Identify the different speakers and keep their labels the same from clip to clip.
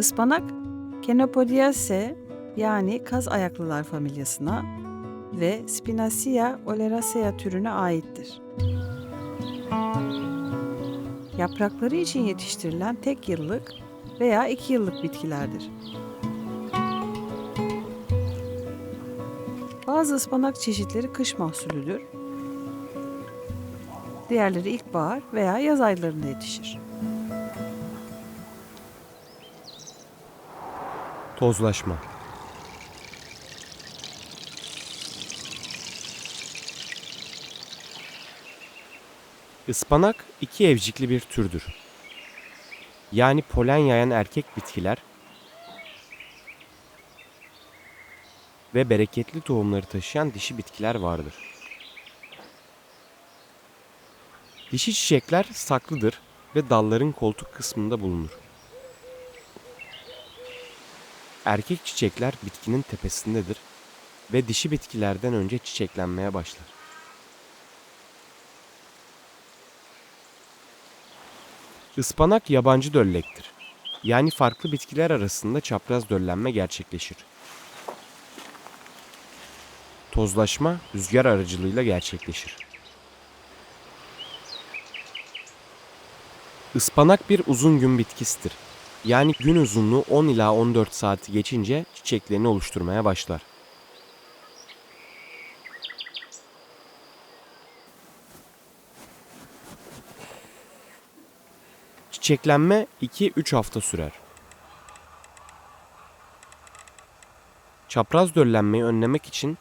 Speaker 1: Ispanak Kenopodiaceae yani kaz ayaklılar familyasına ve Spinacia oleracea türüne aittir. Yaprakları için yetiştirilen tek yıllık veya iki yıllık bitkilerdir. Bazı ıspanak çeşitleri kış mahsulüdür. Diğerleri ilkbahar veya yaz aylarında yetişir.
Speaker 2: Tozlaşma. Ispanak iki evcikli bir türdür. Yani polen yayan erkek bitkiler ve bereketli tohumları taşıyan dişi bitkiler vardır. Dişi çiçekler saklıdır ve dalların koltuk kısmında bulunur. Erkek çiçekler bitkinin tepesindedir ve dişi bitkilerden önce çiçeklenmeye başlar. Ispanak yabancı döllektir. Yani farklı bitkiler arasında çapraz döllenme gerçekleşir. Tozlaşma rüzgar aracılığıyla gerçekleşir. Ispanak bir uzun gün bitkisidir. Yani gün uzunluğu 10 ila 14 saati geçince çiçeklerini oluşturmaya başlar. Çiçeklenme 2-3 hafta sürer. Çapraz döllenmeyi önlemek için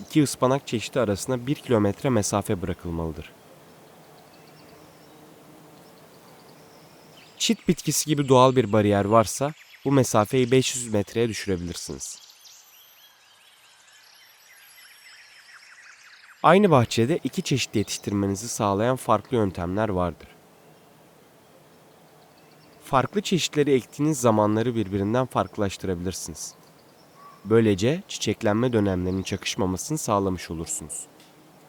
Speaker 2: iki ıspanak çeşidi arasında 1 kilometre mesafe bırakılmalıdır. Çit bitkisi gibi doğal bir bariyer varsa bu mesafeyi 500 metreye düşürebilirsiniz. Aynı bahçede iki çeşit yetiştirmenizi sağlayan farklı yöntemler vardır. Farklı çeşitleri ektiğiniz zamanları birbirinden farklılaştırabilirsiniz. Böylece çiçeklenme dönemlerinin çakışmamasını sağlamış olursunuz.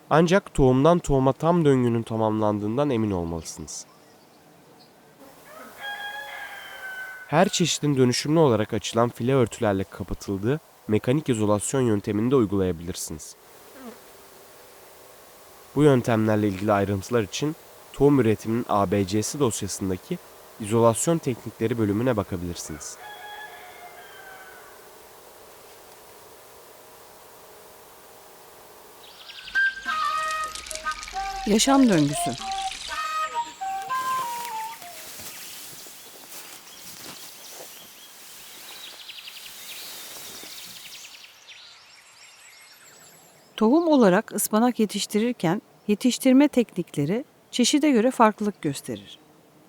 Speaker 2: Ancak tohumdan tohuma tam döngünün tamamlandığından emin olmalısınız. Her çeşidin dönüşümlü olarak açılan file örtülerle kapatıldığı mekanik izolasyon yöntemini de uygulayabilirsiniz. Bu yöntemlerle ilgili ayrıntılar için tohum üretiminin ABC'si dosyasındaki izolasyon teknikleri bölümüne bakabilirsiniz.
Speaker 1: Yaşam döngüsü Tohum olarak ıspanak yetiştirirken yetiştirme teknikleri çeşide göre farklılık gösterir.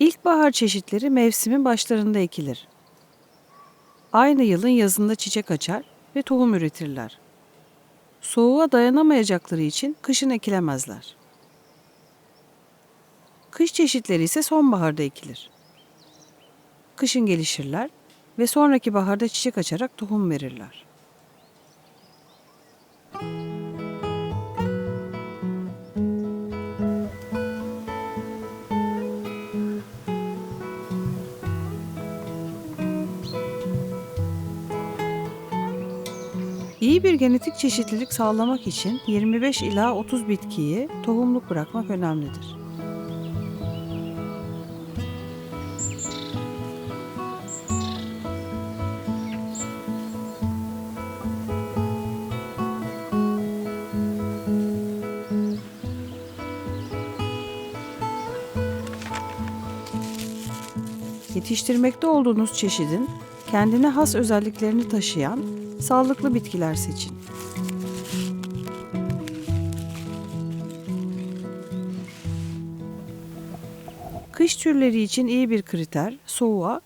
Speaker 1: İlkbahar çeşitleri mevsimin başlarında ekilir. Aynı yılın yazında çiçek açar ve tohum üretirler. Soğuğa dayanamayacakları için kışın ekilemezler. Kış çeşitleri ise sonbaharda ekilir. Kışın gelişirler ve sonraki baharda çiçek açarak tohum verirler. İyi bir genetik çeşitlilik sağlamak için 25 ila 30 bitkiyi tohumluk bırakmak önemlidir. Yetiştirmekte olduğunuz çeşidin kendine has özelliklerini taşıyan sağlıklı bitkiler seçin. Kış türleri için iyi bir kriter soğuğa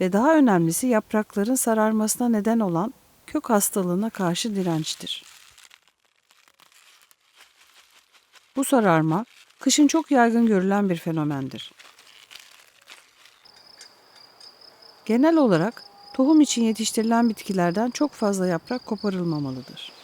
Speaker 1: ve daha önemlisi yaprakların sararmasına neden olan kök hastalığına karşı dirençtir. Bu sararma kışın çok yaygın görülen bir fenomendir. Genel olarak tohum için yetiştirilen bitkilerden çok fazla yaprak koparılmamalıdır.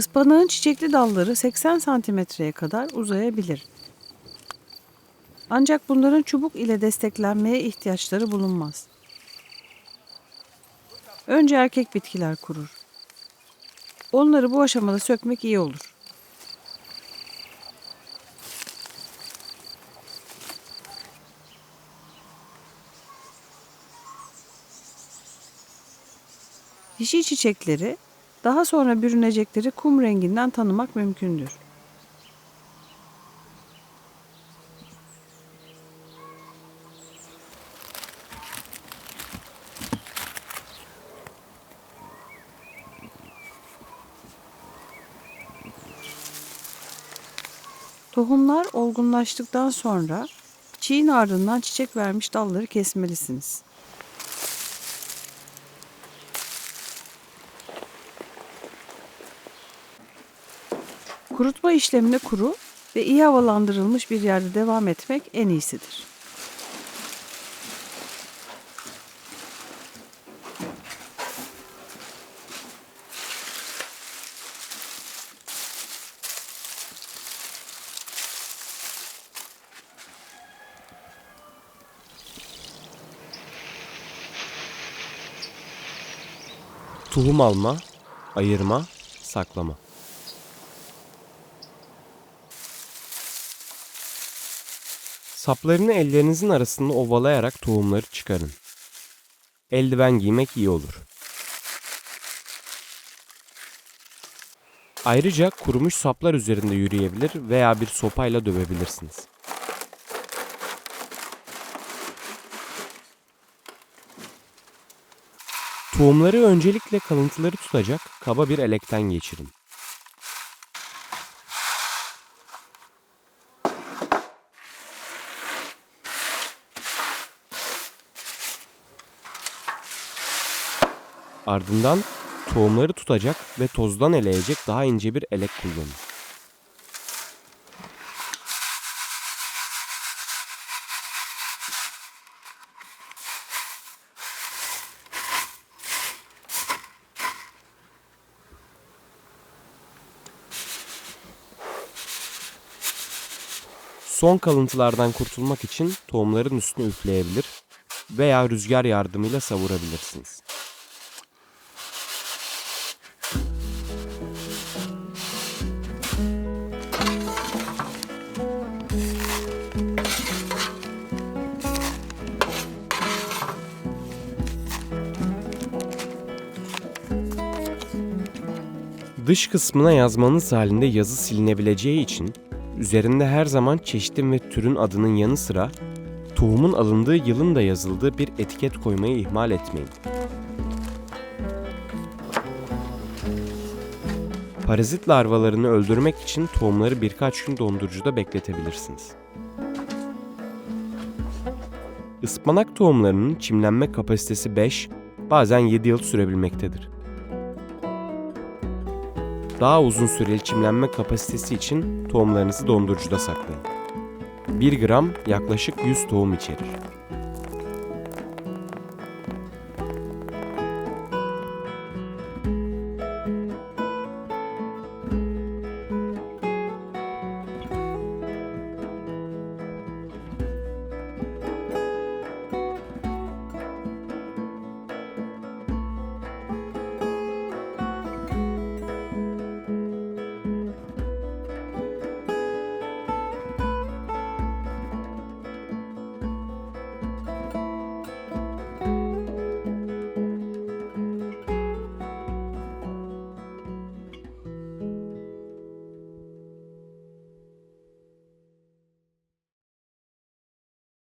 Speaker 1: Ispanağın çiçekli dalları 80 santimetreye kadar uzayabilir. Ancak bunların çubuk ile desteklenmeye ihtiyaçları bulunmaz. Önce erkek bitkiler kurur. Onları bu aşamada sökmek iyi olur. Dişi çiçekleri daha sonra bürünecekleri kum renginden tanımak mümkündür. Tohumlar olgunlaştıktan sonra çiğin ardından çiçek vermiş dalları kesmelisiniz. Kurutma işlemine kuru ve iyi havalandırılmış bir yerde devam etmek en iyisidir.
Speaker 2: Tohum alma, ayırma, saklama. Saplarını ellerinizin arasında ovalayarak tohumları çıkarın. Eldiven giymek iyi olur. Ayrıca kurumuş saplar üzerinde yürüyebilir veya bir sopayla dövebilirsiniz. Tohumları öncelikle kalıntıları tutacak kaba bir elekten geçirin. Ardından tohumları tutacak ve tozdan eleyecek daha ince bir elek kullanın. Son kalıntılardan kurtulmak için tohumların üstüne üfleyebilir veya rüzgar yardımıyla savurabilirsiniz. Dış kısmına yazmanız halinde yazı silinebileceği için üzerinde her zaman çeşitin ve türün adının yanı sıra tohumun alındığı yılın da yazıldığı bir etiket koymayı ihmal etmeyin. Parazit larvalarını öldürmek için tohumları birkaç gün dondurucuda bekletebilirsiniz. Ispanak tohumlarının çimlenme kapasitesi 5, bazen 7 yıl sürebilmektedir. Daha uzun süreli çimlenme kapasitesi için tohumlarınızı dondurucuda saklayın. 1 gram yaklaşık 100 tohum içerir.